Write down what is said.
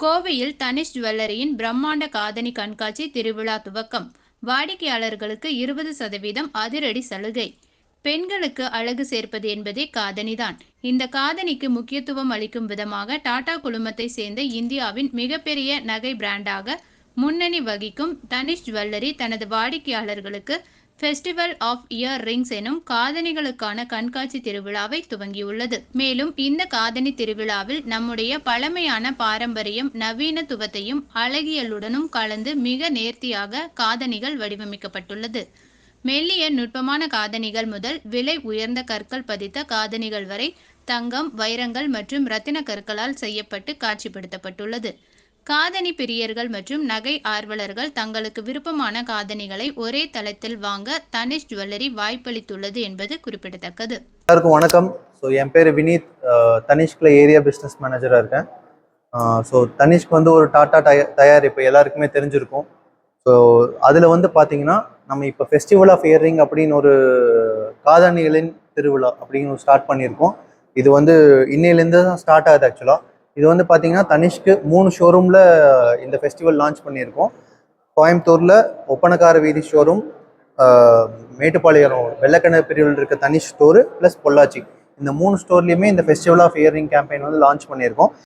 கோவையில் தனிஷ் ஜுவல்லரியின் பிரம்மாண்ட காதணி கண்காட்சி திருவிழா துவக்கம். வாடிக்கையாளர்களுக்கு இருபது சதவீதம் அதிரடி சலுகை. பெண்களுக்கு அழகு சேர்ப்பது என்பதே காதணிதான். இந்த காதணிக்கு முக்கியத்துவம் அளிக்கும் விதமாக டாடா குழுமத்தை சேர்ந்த இந்தியாவின் மிகப்பெரிய நகை பிராண்டாக முன்னணி வகிக்கும் தனிஷ் ஜுவல்லரி தனது வாடிக்கையாளர்களுக்கு ஃபெஸ்டிவல் ஆஃப் இயர் ரிங்ஸ் எனும் காதணிகளுக்கான கண்காட்சி திருவிழாவை துவங்கியுள்ளது. மேலும் இந்த காதணி திருவிழாவில் நம்முடைய பழமையான பாரம்பரியம் நவீனத்துவத்தையும் அழகியலுடனும் கலந்து மிக நேர்த்தியாக காதணிகள் வடிவமைக்கப்பட்டுள்ளது. மெல்லிய நுட்பமான காதணிகள் முதல் விலை உயர்ந்த கற்கள் பதித்த காதணிகள் வரை தங்கம் வைரங்கள் மற்றும் ரத்தின கற்களால் செய்யப்பட்டு காட்சிப்படுத்தப்பட்டுள்ளது. காதணி பிரியர்கள் மற்றும் நகை ஆர்வலர்கள் தங்களுக்கு விருப்பமான காதணிகளை ஒரே தளத்தில் வாங்க தனிஷ் ஜுவல்லரி வாய்ப்பளித்துள்ளது என்பது குறிப்பிடத்தக்கது. எல்லாருக்கும் வணக்கம். ஸோ என் பேர் வினீத். தனிஷ்கில் ஏரியா பிஸ்னஸ் மேனேஜராக இருக்கேன். ஸோ தனிஷ்க்கு வந்து ஒரு டாட்டா டய தயாரிப்பு எல்லாருக்குமே தெரிஞ்சிருக்கும். ஸோ அதில் வந்து பார்த்தீங்கன்னா நம்ம இப்போ ஃபெஸ்டிவல் ஆஃப் இயரிங் அப்படின்னு ஒரு காதணிகளின் திருவிழா அப்படின்னு ஸ்டார்ட் பண்ணியிருக்கோம். இது வந்து இன்னையிலேருந்து தான் ஸ்டார்ட் ஆகுது ஆக்சுவலாக இது வந்து பார்த்தீங்கன்னா தனிஷ்க்கு மூணு ஷோரூமில் இந்த ஃபெஸ்டிவல் லான்ச் பண்ணியிருக்கோம். கோயம்புத்தூரில் ஒப்பனக்கார வீதி ஷோரூம் மேட்டுப்பாளையம் வெள்ளக்கிணறு பிரிவில் இருக்க தனிஷ் ஸ்டோரு ப்ளஸ் பொள்ளாச்சி. இந்த மூணு ஸ்டோர்லேயுமே இந்த ஃபெஸ்டிவல் ஆஃப் இயரிங் கேம்பெயின் வந்து லான்ச் பண்ணியிருக்கோம்.